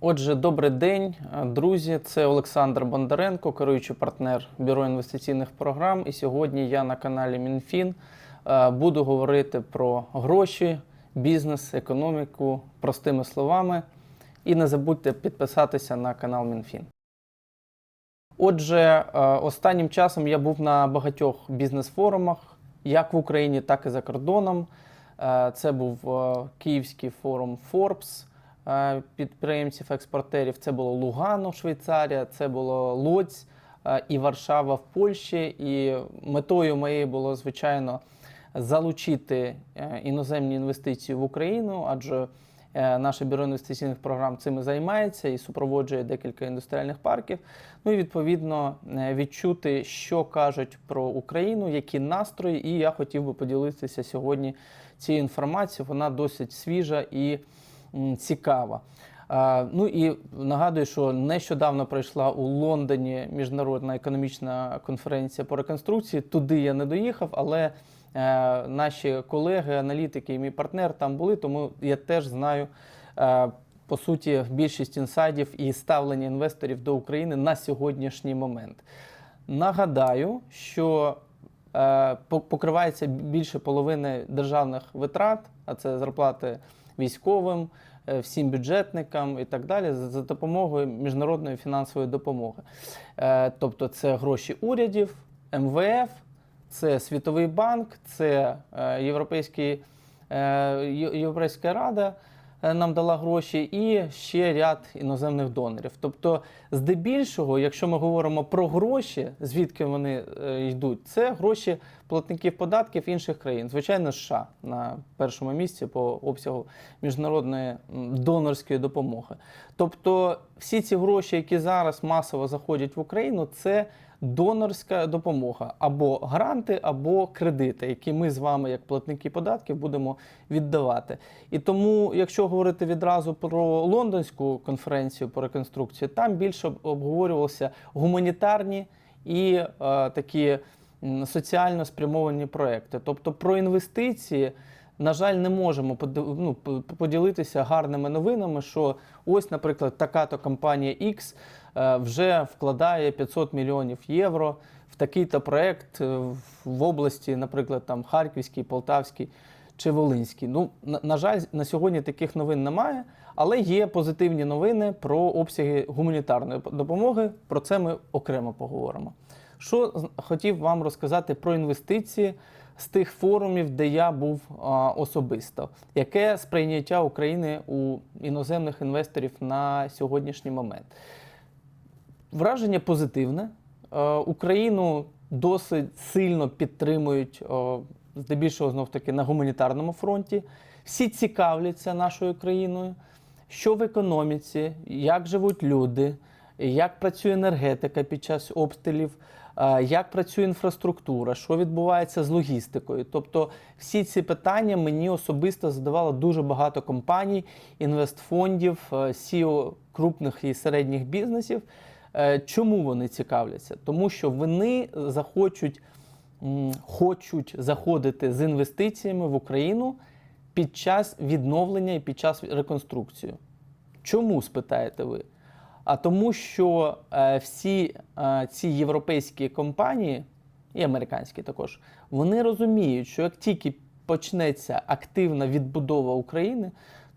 Отже, добрий день, друзі. Це Олександр Бондаренко, керуючий партнер Бюро інвестиційних програм. І сьогодні я на каналі МінФін е, буду говорити про гроші, бізнес, економіку простими словами. І не забудьте підписатися на канал МінФін. Отже, е, останнім часом я був на багатьох бізнес-форумах, як в Україні, так і за кордоном. Е, Це був Київський форум Forbes підприємців-експортерів. Це було Лугано, Швейцарія, це було Лоць і Варшава в Польщі. І метою моєю було, звичайно, залучити е, іноземні інвестиції в Україну, адже е, наше бюро інвестиційних програм цим і займається і супроводжує декілька індустріальних парків. Ну і відповідно е, відчути, що кажуть про Україну, які настрої. І я хотів би поділитися сьогодні цією інформацією. Вона досить свіжа і цікава. Ну і нагадую, що нещодавно пройшла у Лондоні міжнародна економічна конференція по реконструкції. Туди я не доїхав, але е, наші колеги, аналітики і мій партнер там були, тому я теж знаю. Е, по суті, більшість інсайдів і ставлення інвесторів до України на сьогоднішній момент. Нагадаю, що е, покривається більше половини державних витрат, а це зарплати військовим, е, всім бюджетникам і так далі, за допомогою міжнародної фінансової допомоги. Е, Тобто це гроші урядів, МВФ, це Світовий банк, це е, Європейський, Європейська Рада нам дала гроші, і ще ряд іноземних донорів. Тобто, здебільшого, якщо ми говоримо про гроші, звідки вони е, йдуть, це гроші платників податків інших країн, звичайно, США на першому місці по обсягу міжнародної донорської допомоги. Тобто, всі ці гроші, які зараз масово заходять в Україну, це донорська допомога або гранти, або кредити, які ми з вами, як платники податків, будемо віддавати. І тому, якщо говорити відразу про лондонську конференцію по реконструкції, там більше об- обговорювалися гуманітарні і е, такі соціально спрямовані проекти. Тобто про інвестиції. На жаль, не можемо ну, поділитися гарними новинами, що ось, наприклад, така-то компанія X е, вже вкладає 500 мільйонів євро в такий-то проект е, в області, наприклад, там Харківський, Полтавський чи Волинський. Ну, на, на жаль, на сьогодні таких новин немає, але є позитивні новини про обсяги гуманітарної допомоги. Про це ми окремо поговоримо. Що хотів вам розказати про інвестиції з тих форумів, де я був особисто? Яке сприйняття України у іноземних інвесторів на сьогоднішній момент? Враження позитивне. Е, Україну досить сильно підтримують, е, здебільшого знов таки на гуманітарному фронті. Всі цікавляться нашою країною, що в економіці, як живуть люди, як працює енергетика під час обстрілів, як працює інфраструктура, що відбувається з логістикою. Тобто, всі ці питання мені особисто задавало дуже багато компаній, інвестфондів, е, CEO крупних і середніх бізнесів. Е, Чому вони цікавляться? Тому що вони захочуть, хочуть заходити з інвестиціями в Україну під час відновлення і під час реконструкції. Чому спитаєте ви? А тому, що е, всі е, ці європейські компанії, і американські також, вони розуміють, що як тільки почнеться активна відбудова України,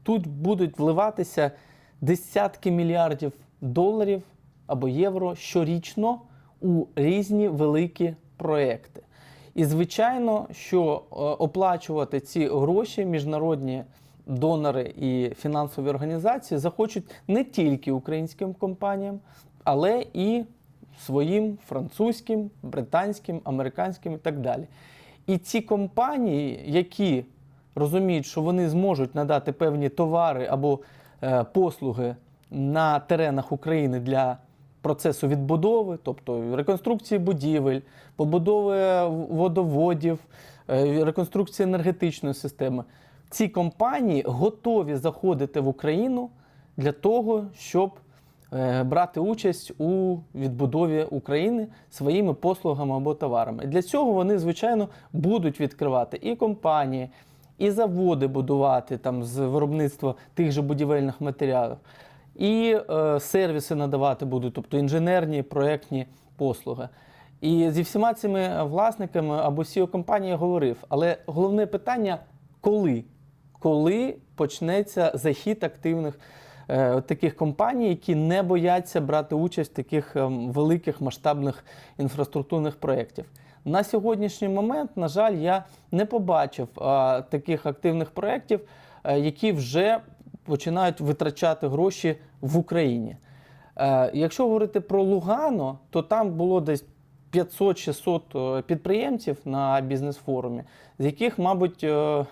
тут будуть вливатися десятки мільярдів доларів або євро щорічно у різні великі проекти. І звичайно, що е, оплачувати ці гроші міжнародні донори і фінансові організації захочуть не тільки українським компаніям, але і своїм французьким, британським, американським і так далі. І ці компанії, які розуміють, що вони зможуть надати певні товари або е, послуги на теренах України для процесу відбудови, тобто реконструкції будівель, побудови водоводів, е, реконструкції енергетичної системи. Ці компанії готові заходити в Україну для того, щоб е, брати участь у відбудові України своїми послугами або товарами. Для цього вони, звичайно, будуть відкривати і компанії, і заводи будувати там з виробництва тих же будівельних матеріалів. і е, сервіси надавати будуть, тобто інженерні проектні послуги. І зі всіма цими власниками або CEO компанії говорив. Але головне питання коли? Коли почнеться захід активних е, таких компаній, які не бояться брати участь в таких ем, великих масштабних інфраструктурних проєктів. На сьогоднішній момент, на жаль, я не побачив е, таких активних проєктів, е, які вже починають витрачати гроші в Україні. Е, якщо говорити про Лугано, то там було десь 500-600 е, підприємців на бізнес-форумі, з яких, мабуть, е,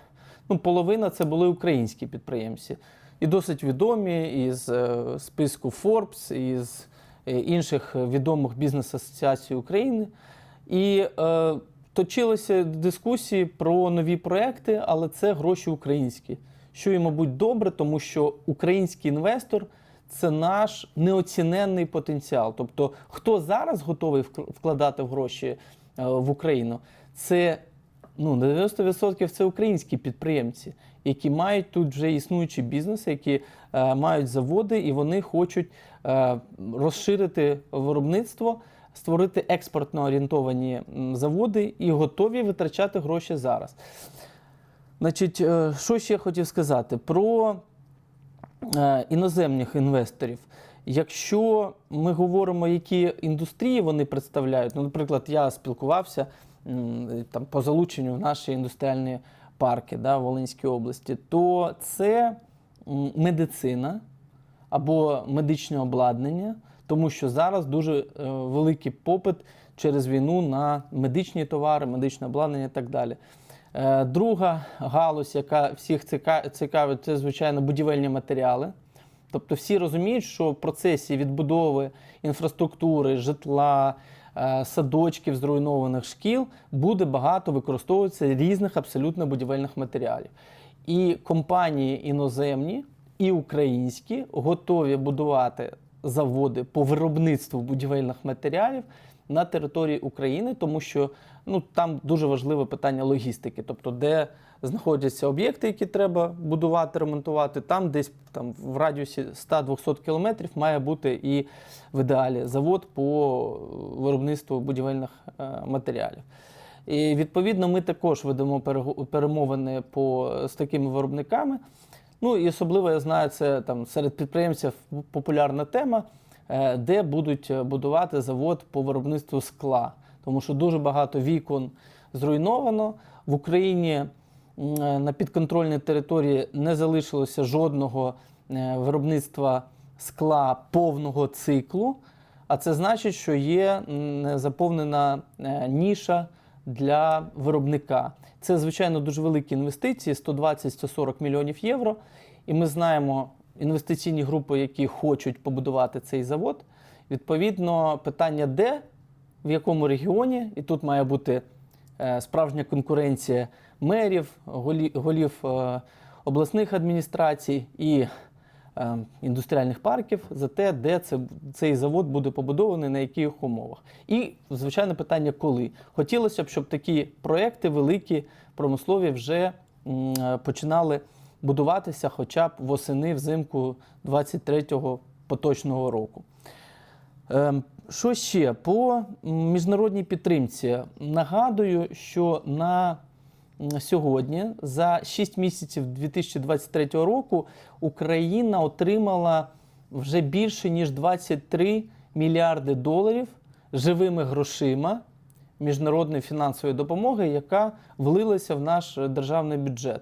ну, половина це були українські підприємці. І досить відомі із е, списку Forbes, із е, інших відомих бізнес-асоціацій України. І е, точилися дискусії про нові проекти, але це гроші українські. Що і, мабуть, добре, тому що український інвестор це наш неоціненний потенціал. Тобто, хто зараз готовий вкладати гроші е, в Україну, це ну, на 90% це українські підприємці, які мають тут вже існуючі бізнеси, які е, мають заводи, і вони хочуть е, розширити виробництво, створити експортно орієнтовані заводи і готові витрачати гроші зараз. Значить, е, що ще хотів сказати про е, іноземних інвесторів. Якщо ми говоримо, які індустрії вони представляють, ну, наприклад, я спілкувався там, по залученню в наші індустріальні парки да, в Волинській області, то це медицина або медичне обладнання, тому що зараз дуже е, великий попит через війну на медичні товари, медичне обладнання і так далі. Е, Друга галузь, яка всіх цікавить, це звичайно будівельні матеріали. Тобто всі розуміють, що в процесі відбудови інфраструктури, житла, садочків, зруйнованих шкіл буде багато використовуватися різних абсолютно будівельних матеріалів. І компанії іноземні і українські готові будувати заводи по виробництву будівельних матеріалів на території України, тому що ну, там дуже важливе питання логістики, тобто де знаходяться об'єкти, які треба будувати, ремонтувати, там десь там, в радіусі 100-200 кілометрів має бути і в ідеалі завод по виробництву будівельних е, матеріалів. І відповідно ми також ведемо перемовини по, з такими виробниками. Ну і особливо я знаю, це там серед підприємців популярна тема, е, де будуть е, будувати завод по виробництву скла. Тому що дуже багато вікон зруйновано. В Україні е, на підконтрольній території не залишилося жодного е, виробництва скла повного циклу. А це значить, що є заповнена е, ніша для виробника. Це, звичайно, дуже великі інвестиції 120-140 мільйонів євро. І ми знаємо інвестиційні групи, які хочуть побудувати цей завод. Відповідно, питання де, в якому регіоні, і тут має бути е, справжня конкуренція мерів, голів е, обласних адміністрацій і е, індустріальних парків за те, де це, цей завод буде побудований, на яких умовах. І, звичайно, питання коли. Хотілося б, щоб такі проекти великі, промислові, вже починали будуватися хоча б восени взимку 23-го поточного року. Ем, Що ще? По міжнародній підтримці нагадую, що на сьогодні, за 6 місяців 2023 року, Україна отримала вже більше ніж 23 мільярди доларів живими грошима міжнародної фінансової допомоги, яка влилася в наш е, державний бюджет.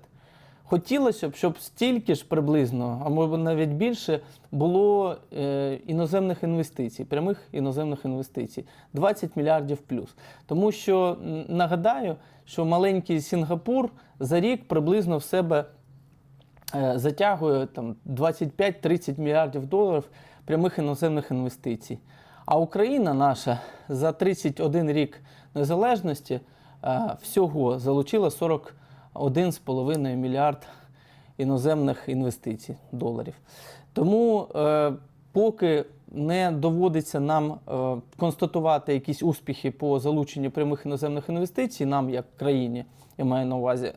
Хотілося б, щоб стільки ж приблизно, а може навіть більше, було е, іноземних інвестицій, прямих іноземних інвестицій 20 мільярдів плюс. Тому що нагадаю, що маленький Сінгапур за рік приблизно в себе е, затягує там 25-30 мільярдів доларів прямих іноземних інвестицій. А Україна наша за 31 рік незалежності е, всього залучила 41,5 мільярд іноземних інвестицій доларів. Тому е, поки не доводиться нам е, констатувати якісь успіхи по залученню прямих іноземних інвестицій, нам як країні, я маю на увазі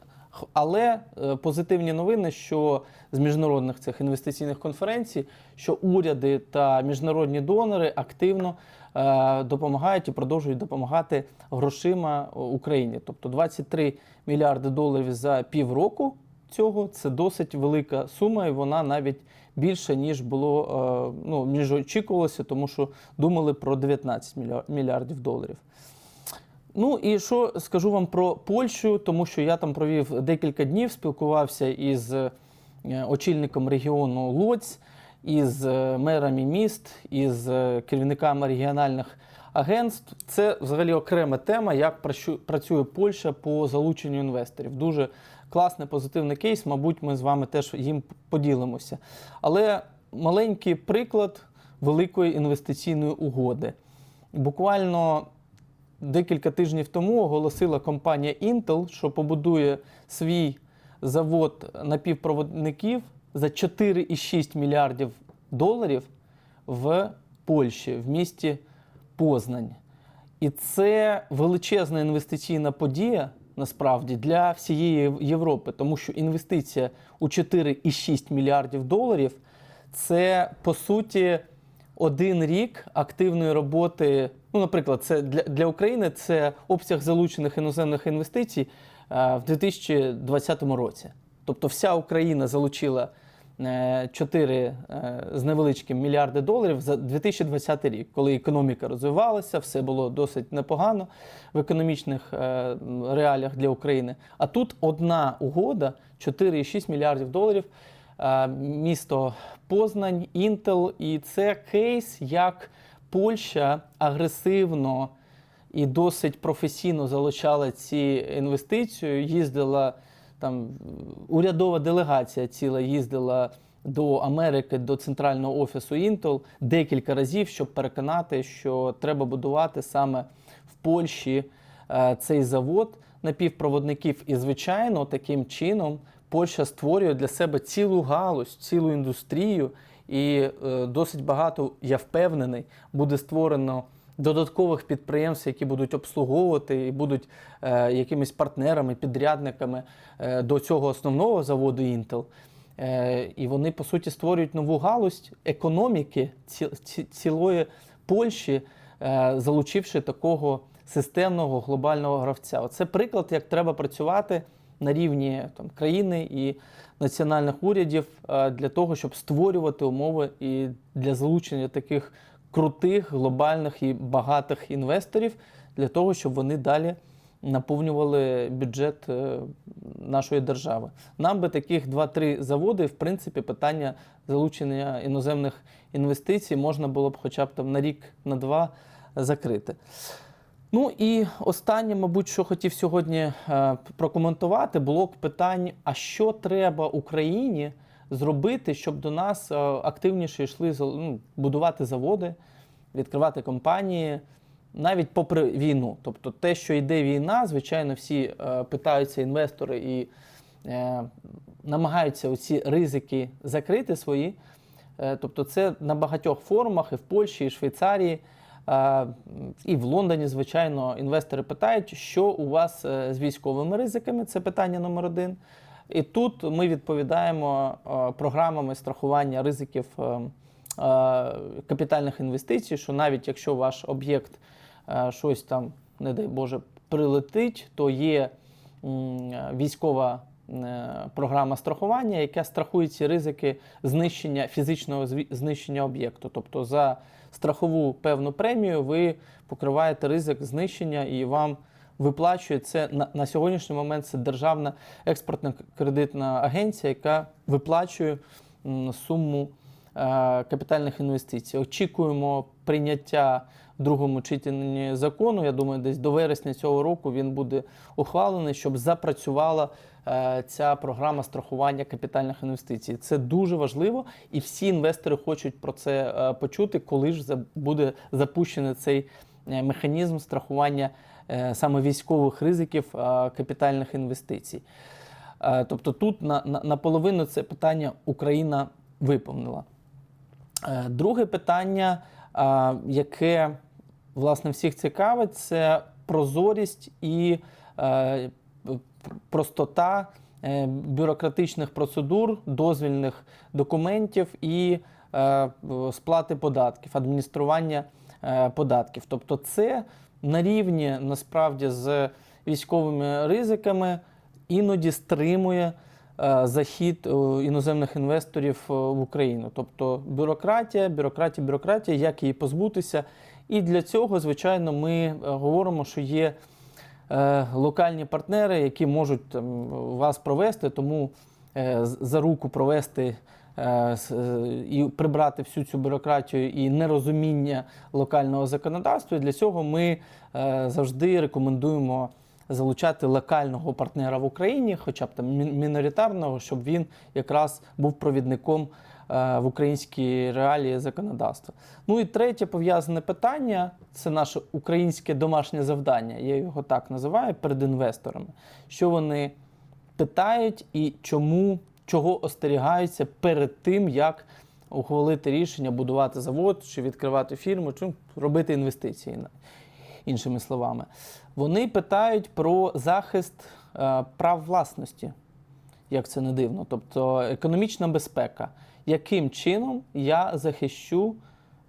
Але е, позитивні новини, що з міжнародних цих інвестиційних конференцій, що уряди та міжнародні донори активно е, допомагають і продовжують допомагати грошима е, Україні. Тобто 23 мільярди доларів за півроку цього це досить велика сума, і вона навіть більше ніж було ну ніж очікувалося, тому що думали про 19 мільярдів доларів. Ну і що скажу вам про Польщу, тому що я там провів декілька днів, спілкувався із е, очільником регіону Лоць, із е, мерами міст, із е, керівниками регіональних агентств. Це взагалі окрема тема, як працює Польща по залученню інвесторів. Дуже класний позитивний кейс. Мабуть, ми з вами теж їм поділимося. Але маленький приклад великої інвестиційної угоди. Буквально декілька тижнів тому оголосила компанія Intel, що побудує свій завод напівпроводників за 4,6 мільярдів доларів в Польщі, в місті Познань. І це величезна інвестиційна подія насправді для всієї Європи, тому що інвестиція у 4,6 мільярдів доларів це по суті один рік активної роботи. Ну, наприклад, це для, для України це обсяг залучених іноземних інвестицій е, в 2020 році. Тобто, вся Україна залучила е, 4 е, з невеличким мільярди доларів за 2020 рік, коли економіка розвивалася, все було досить непогано в економічних е, реаліях для України. А тут одна угода 4,6 мільярдів доларів. Е, Місто Познань, Інтел, і це кейс, як Польща агресивно і досить професійно залучала ці інвестиції. Їздила там урядова делегація ціла їздила до Америки, до центрального офісу Intel декілька разів, щоб переконати, що треба будувати саме в Польщі е, цей завод напівпроводників. І, звичайно, таким чином Польща створює для себе цілу галузь, цілу індустрію, і е, досить багато, я впевнений, буде створено додаткових підприємств, які будуть обслуговувати і будуть е, якимись партнерами, підрядниками е, до цього основного заводу Intel. І вони, по суті, створюють нову галузь економіки ці, ці, цілої Польщі, залучивши такого системного глобального гравця. Оце приклад, як треба працювати на рівні там, країни і національних урядів е, для того, щоб створювати умови і для залучення таких крутих, глобальних і багатих інвесторів для того, щоб вони далі наповнювали бюджет е, нашої держави. Нам би таких 2-3 заводи, в принципі, питання залучення іноземних інвестицій можна було б хоча б там на рік, на два закрити. Ну і останнє, мабуть, що хотів сьогодні е, прокоментувати, блок питань: а що треба Україні зробити, щоб до нас е, активніше йшли ну, будувати заводи, відкривати компанії, навіть попри війну. Тобто, те, що йде війна, звичайно, всі е, питаються інвестори і намагаються оці ризики закрити свої. Тобто, це на багатьох форумах і в Польщі, і в Швейцарії. Е, І в Лондоні, звичайно, інвестори питають, що у вас е, з військовими ризиками. Це питання номер один. І тут ми відповідаємо е, програмами страхування ризиків капітальних інвестицій, що навіть якщо ваш об'єкт щось там, не дай Боже, прилетить, то є військова програма страхування, яка страхує ці ризики знищення фізичного знищення об'єкту. Тобто за страхову певну премію ви покриваєте ризик знищення і вам виплачує це на, на сьогоднішній момент. Це державна експортна кредитна агенція, яка виплачує м, суму капітальних інвестицій. Очікуємо прийняття в другому читанні закону. Я думаю, десь до вересня цього року він буде ухвалений, щоб запрацювала е, ця програма страхування капітальних інвестицій. Це дуже важливо, і всі інвестори хочуть про це е, почути, коли ж буде запущений цей е, механізм страхування е, саме військових ризиків е, капітальних інвестицій. Е, Тобто тут на, на, наполовину це питання Україна виповнила. Е, Друге питання, яке власне всіх цікавить, це прозорість і е, простота е, бюрократичних процедур, дозвільних документів і е, сплати податків, адміністрування е, податків. Тобто, це на рівні насправді з військовими ризиками іноді стримує е, захід е, іноземних інвесторів е, в Україну. Тобто бюрократія, бюрократія, бюрократія, як її позбутися. І для цього, звичайно, ми е, говоримо, що є е, локальні партнери, які можуть там, вас провести, тому е, за руку провести е, е, і прибрати всю цю бюрократію і нерозуміння локального законодавства. І для цього ми е, завжди рекомендуємо залучати локального партнера в Україні, хоча б там міноритарного, щоб він якраз був провідником е, в українській реалії законодавства. Ну і третє пов'язане питання це наше українське домашнє завдання. Я його так називаю перед інвесторами. Що вони питають і чому, чого остерігаються перед тим, як ухвалити рішення будувати завод чи відкривати фірму, чи робити інвестиції. Іншими словами, вони питають про захист е, прав власності, як це не дивно. Тобто економічна безпека. Яким чином я захищу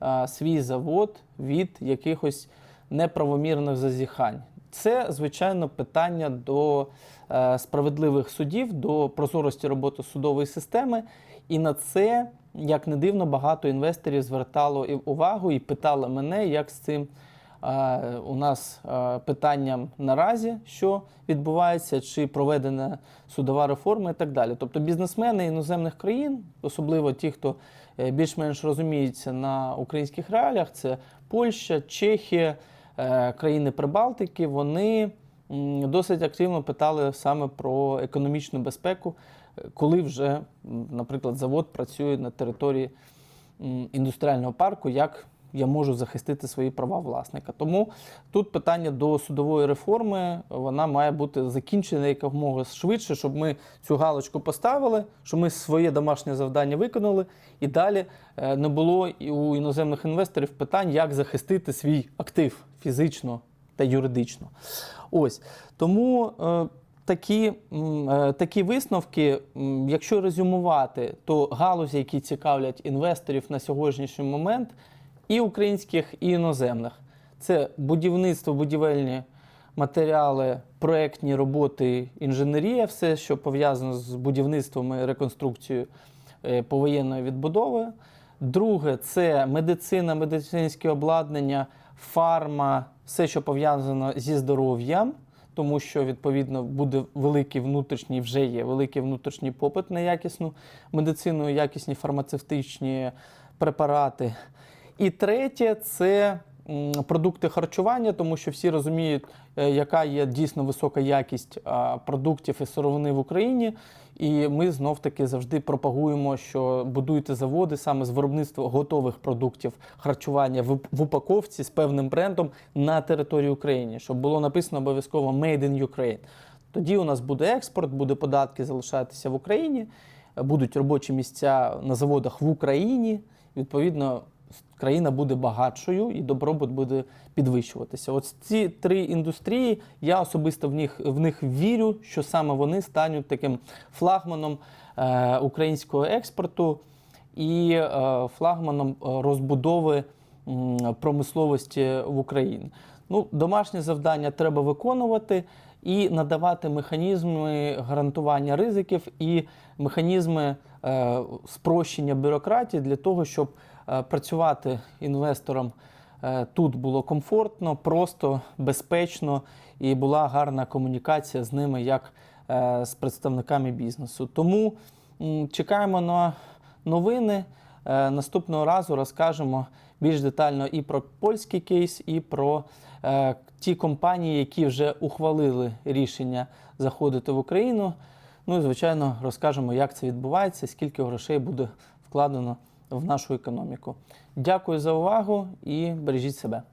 е, свій завод від якихось неправомірних зазіхань? Це, звичайно, питання до е, справедливих судів, до прозорості роботи судової системи. І на це, як не дивно, багато інвесторів звертало увагу і питало мене, як з цим у нас питанням наразі, що відбувається, чи проведена судова реформа і так далі. Тобто бізнесмени іноземних країн, особливо ті, хто е, більш-менш розуміється на українських реаліях, це Польща, Чехія, е, країни Прибалтики, вони досить активно питали саме про економічну безпеку, е, коли вже, наприклад, завод працює на території індустріального парку, як я можу захистити свої права власника. Тому тут питання до судової реформи вона має бути закінчена якомога швидше, щоб ми цю галочку поставили, щоб ми своє домашнє завдання виконали, і далі е, не було і у іноземних інвесторів питань, як захистити свій актив фізично та юридично. Ось тому. е, Такі, е, такі висновки, якщо резюмувати, то галузі, які цікавлять інвесторів на сьогоднішній момент, і українських, і іноземних, це будівництво, будівельні матеріали, проектні роботи, інженерія, все, що пов'язано з будівництвом і реконструкцією е, повоєнної відбудови. Друге, це медицина, медицинське обладнання, фарма, все, що пов'язано зі здоров'ям, тому що відповідно буде великий внутрішній, вже є великий внутрішній попит на якісну медицину, якісні фармацевтичні препарати. І третє це продукти харчування, тому що всі розуміють, е, яка є дійсно висока якість продуктів і сировини в Україні. І ми знов таки завжди пропагуємо, що будуйте заводи саме з виробництва готових продуктів харчування в, упаковці з певним брендом на території України, щоб було написано обов'язково Made in Ukraine. Тоді у нас буде експорт, буде податки залишатися в Україні, будуть робочі місця на заводах в Україні. Відповідно, країна буде багатшою і добробут буде підвищуватися. От ці три індустрії, я особисто в них, в них вірю, що саме вони стануть таким флагманом е, українського експорту і е, флагманом е, розбудови м, промисловості в Україні. Ну, домашнє завдання треба виконувати і надавати механізми гарантування ризиків і механізми е, спрощення бюрократії для того, щоб працювати інвесторам е, тут було комфортно, просто, безпечно і була гарна комунікація з ними як е, з представниками бізнесу. Тому чекаємо на новини. Е, Наступного разу розкажемо більш детально і про польський кейс, і про е, ті компанії, які вже ухвалили рішення заходити в Україну. Ну і звичайно розкажемо, як це відбувається, скільки грошей буде вкладено в нашу економіку. Дякую за увагу і бережіть себе.